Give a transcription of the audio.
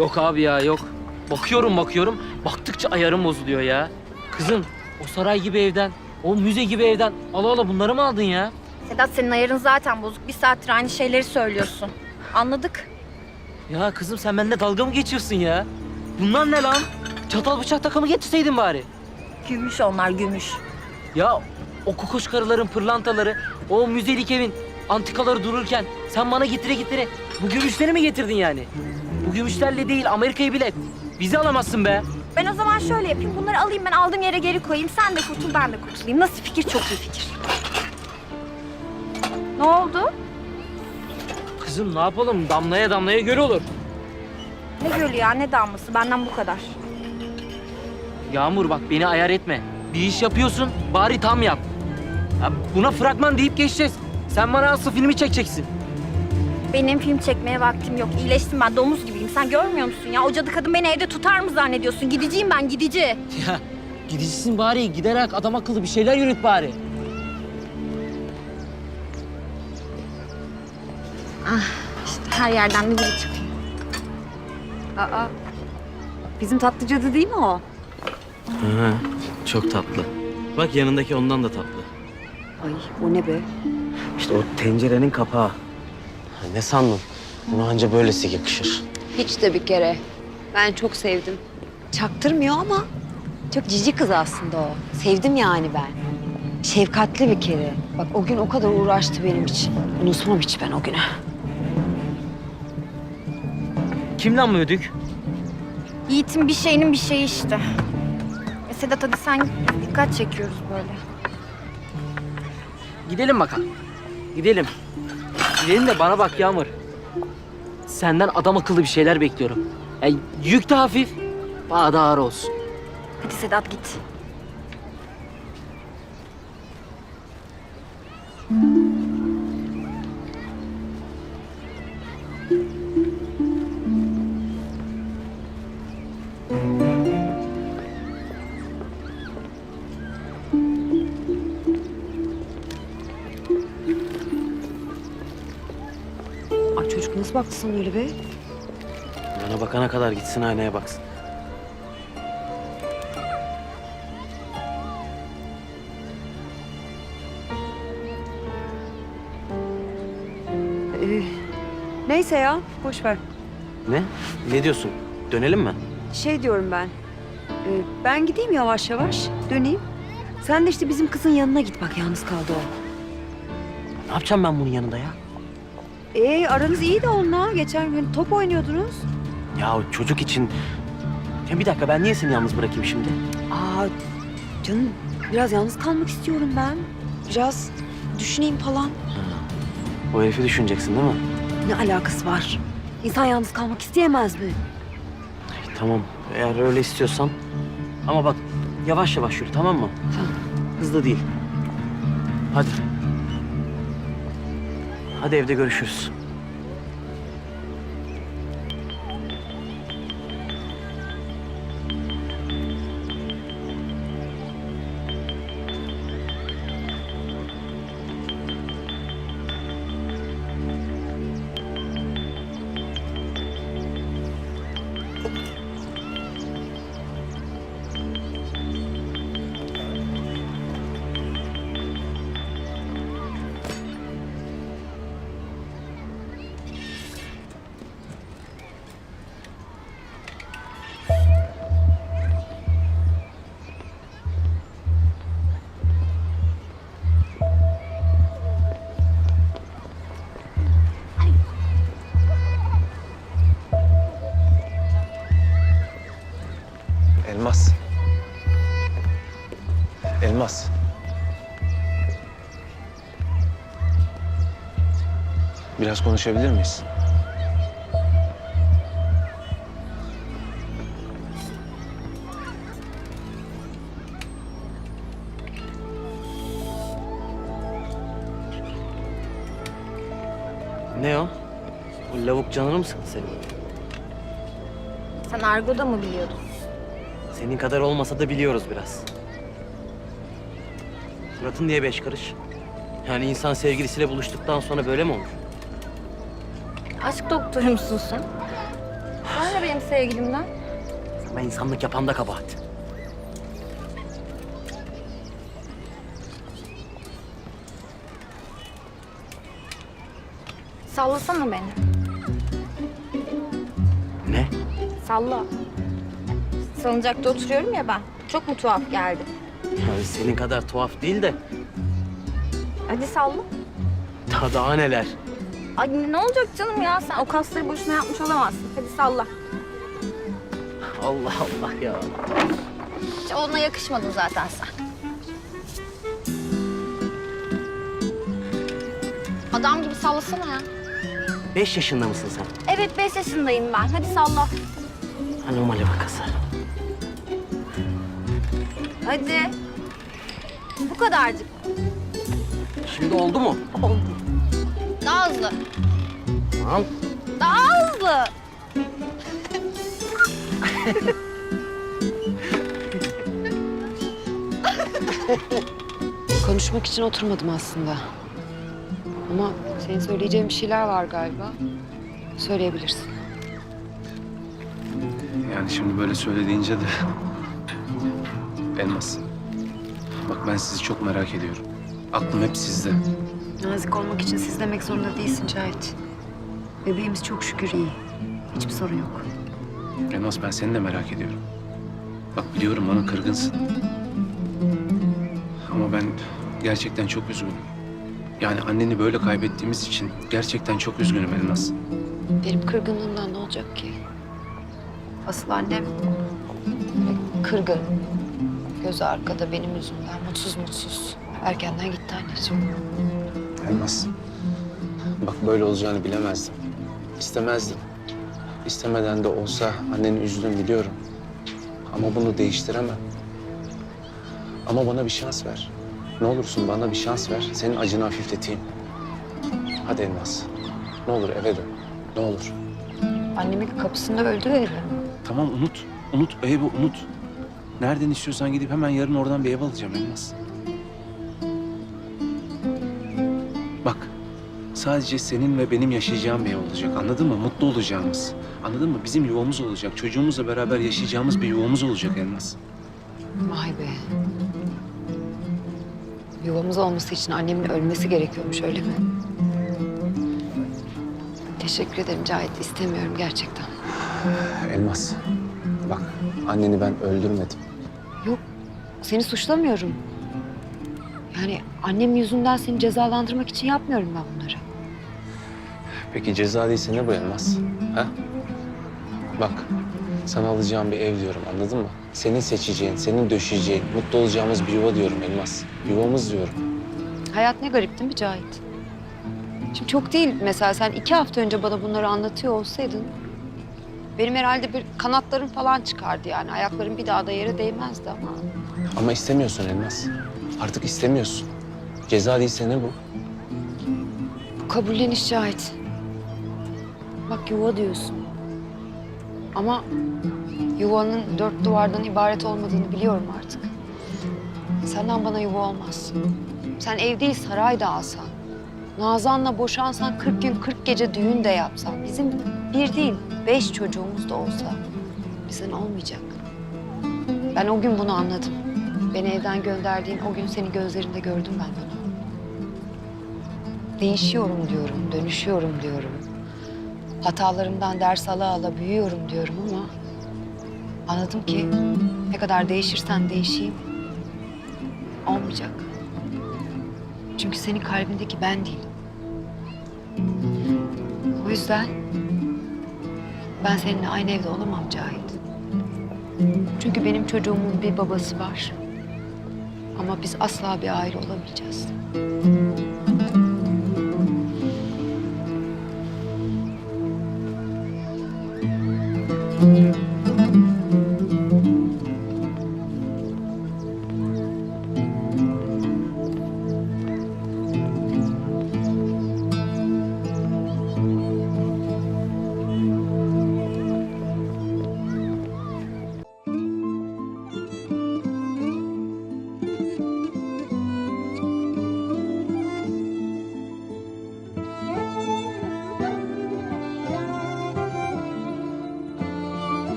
Yok abi ya yok. Bakıyorum bakıyorum. Baktıkça ayarım bozuluyor ya. Kızım o saray gibi evden, o müze gibi evden ala ala bunları mı aldın ya? Sedat senin ayarın zaten bozuk. Bir saattir aynı şeyleri söylüyorsun. Anladık. Ya kızım sen benimle dalga mı geçiyorsun ya? Bunlar ne lan? Çatal bıçak takımı getirseydin bari. Gümüş onlar gümüş. Ya o kokoş karıların pırlantaları, o müzelik evin antikaları dururken sen bana getire getire bu gümüşleri mi getirdin yani? Bu gümüşlerle değil Amerika'yı bile bizi alamazsın be. Ben o zaman şöyle yapayım. Bunları alayım ben aldığım yere geri koyayım. Sen de kurtul ben de kurtulayım. Nasıl fikir? Çok iyi fikir. Ne oldu? Kızım ne yapalım damlaya damlaya göl olur. Ne gölü ya ne damlası. Benden bu kadar. Yağmur bak beni ayar etme. Bir iş yapıyorsun bari tam yap. Ya buna fragman deyip geçeceğiz. Sen bana asıl filmi çekeceksin. Benim film çekmeye vaktim yok. İyileştim ben domuz gibiyim. Sen görmüyor musun ya? O cadı kadın beni evde tutar mı zannediyorsun? Gideceğim ben gidici. Ya gidicisin bari giderek adam akıllı bir şeyler yürüt bari. İşte her yerden bir biri çıkıyor. Aa, bizim tatlı cadı değil mi o? Hı, çok tatlı. Bak yanındaki ondan da tatlı. Ay o ne be? İşte o tencerenin kapağı. Ne sandın? Buna anca böylesi yakışır. Hiç de bir kere. Ben çok sevdim. Çaktırmıyor ama çok cici kız aslında o. Sevdim yani ben. Şefkatli bir kere. Bak o gün o kadar uğraştı benim için. Unutmam hiç ben o günü. Kim lan bu ödük? Yiğit'in bir şeyinin bir şeyi işte. E Sedat hadi sen git. Dikkat çekiyoruz böyle. Gidelim bakalım. Gidelim. Gidelim de bana bak Yağmur. Senden adam akıllı bir şeyler bekliyorum. Yani yük de hafif, bana da ağır olsun. Hadi Sedat git. Nasıl baktı sana öyle be? Bana bakana kadar gitsin aynaya baksın. Ee, neyse ya boş ver. Ne? Ne diyorsun? Dönelim mi? Şey diyorum ben. ee, ben gideyim yavaş yavaş döneyim. Sen de işte bizim kızın yanına git bak yalnız kaldı o. Ne yapacağım ben bunun yanında ya? Ee aranız iyi de onunla. Geçen gün top oynuyordunuz. Ya çocuk için... Ya bir dakika ben niye seni yalnız bırakayım şimdi? Aa canım biraz yalnız kalmak istiyorum ben. Biraz düşüneyim falan. O herifi düşüneceksin değil mi? Ne alakası var? İnsan yalnız kalmak isteyemez mi? Ay, tamam eğer öyle istiyorsan. Ama bak yavaş yavaş yürü tamam mı? Tamam. Hızlı değil. Hadi. Hadi evde görüşürüz. Biraz konuşabilir miyiz? Ne o? O lavuk canını mı sıktı senin? Sen argoda mı biliyordun? Senin kadar olmasa da biliyoruz biraz. Suratın diye beş karış. Yani insan sevgilisiyle buluştuktan sonra böyle mi olur? Aşk doktoru musun sen? Benim benim sevgilimden? Sana insanlık yapan da kabahat. Sallasana beni. Ne? Salla. Salıncakta oturuyorum ya ben. Çok mu tuhaf geldi? Yani senin kadar tuhaf değil de Hadi salla. daha, daha neler. Ay ne olacak canım ya? Sen o kasları boşuna yapmış olamazsın. Hadi salla. Allah Allah ya. Hiç ona yakışmadın zaten sen. Adam gibi sallasana ya. Beş yaşında mısın sen? Evet beş yaşındayım ben. Hadi salla. Anomali vakası. Hadi. Bu kadarcık. Şimdi oldu mu? Daha hızlı. Tamam. Daha hızlı. Konuşmak için oturmadım aslında. Ama senin söyleyeceğin bir şeyler var galiba. Söyleyebilirsin. Yani şimdi böyle söylediğince de... Elmas. Bak ben sizi çok merak ediyorum. Aklım hep sizde. Nazik olmak için siz demek zorunda değilsin Cahit. Bebeğimiz çok şükür iyi. Hiçbir sorun yok. Elmas ben seni de merak ediyorum. Bak biliyorum bana kırgınsın. Ama ben gerçekten çok üzgünüm. Yani anneni böyle kaybettiğimiz için gerçekten çok üzgünüm Elmas. Benim kırgınlığımdan ne olacak ki? Asıl annem kırgın. Gözü arkada benim yüzümden mutsuz mutsuz. Erkenden gitti anneciğim. Elmas. Bak böyle olacağını bilemezdim. İstemezdim. İstemeden de olsa anneni üzdüm biliyorum. Ama bunu değiştiremem. Ama bana bir şans ver. Ne olursun bana bir şans ver. Senin acını hafifleteyim. Hadi Elmas. Ne olur eve dön. Ne olur. Annemin kapısında öldü öyle. Tamam unut. Unut. Evi unut. Nereden istiyorsan gidip hemen yarın oradan bir ev alacağım Elmas. Sadece senin ve benim yaşayacağım bir ev olacak. Anladın mı? Mutlu olacağımız. Anladın mı? Bizim yuvamız olacak. Çocuğumuzla beraber yaşayacağımız bir yuvamız olacak Elmas. Vay be. Yuvamız olması için annemin ölmesi gerekiyormuş öyle mi? Teşekkür ederim Cahit. İstemiyorum gerçekten. Elmas. Bak anneni ben öldürmedim. Yok, seni suçlamıyorum. Yani annem yüzünden seni cezalandırmak için yapmıyorum ben bunları. Peki ceza değilse ne bu Elmas? Ha? Bak sana alacağım bir ev diyorum anladın mı? Senin seçeceğin, senin döşeyeceğin, mutlu olacağımız bir yuva diyorum Elmas. Yuvamız diyorum. Hayat ne garip değil mi Cahit? Şimdi çok değil mesela sen iki hafta önce bana bunları anlatıyor olsaydın... ...benim herhalde bir kanatlarım falan çıkardı yani. Ayaklarım bir daha da yere değmezdi ama... Ama istemiyorsun Elmas. Artık istemiyorsun. Ceza değilse ne bu? Bu kabulleniş Cahit. Bak yuva diyorsun. Ama yuvanın dört duvardan ibaret olmadığını biliyorum artık. Senden bana yuva olmaz. Sen ev değil saray da alsan. Nazan'la boşansan 40 gün 40 gece düğün de yapsan. Bizim bir değil beş çocuğumuz da olsa bizden olmayacak. Ben o gün bunu anladım. Beni evden gönderdiğin o gün seni gözlerinde gördüm ben bunu. Değişiyorum diyorum, dönüşüyorum diyorum. Hatalarımdan ders ala ala büyüyorum diyorum ama... ...anladım ki ne kadar değişirsen değişeyim... ...olmayacak. Çünkü senin kalbindeki ben değilim. O yüzden... ...ben seninle aynı evde olamam Cahit. Çünkü benim çocuğumun bir babası var. Ama biz asla bir aile olamayacağız. Hadi.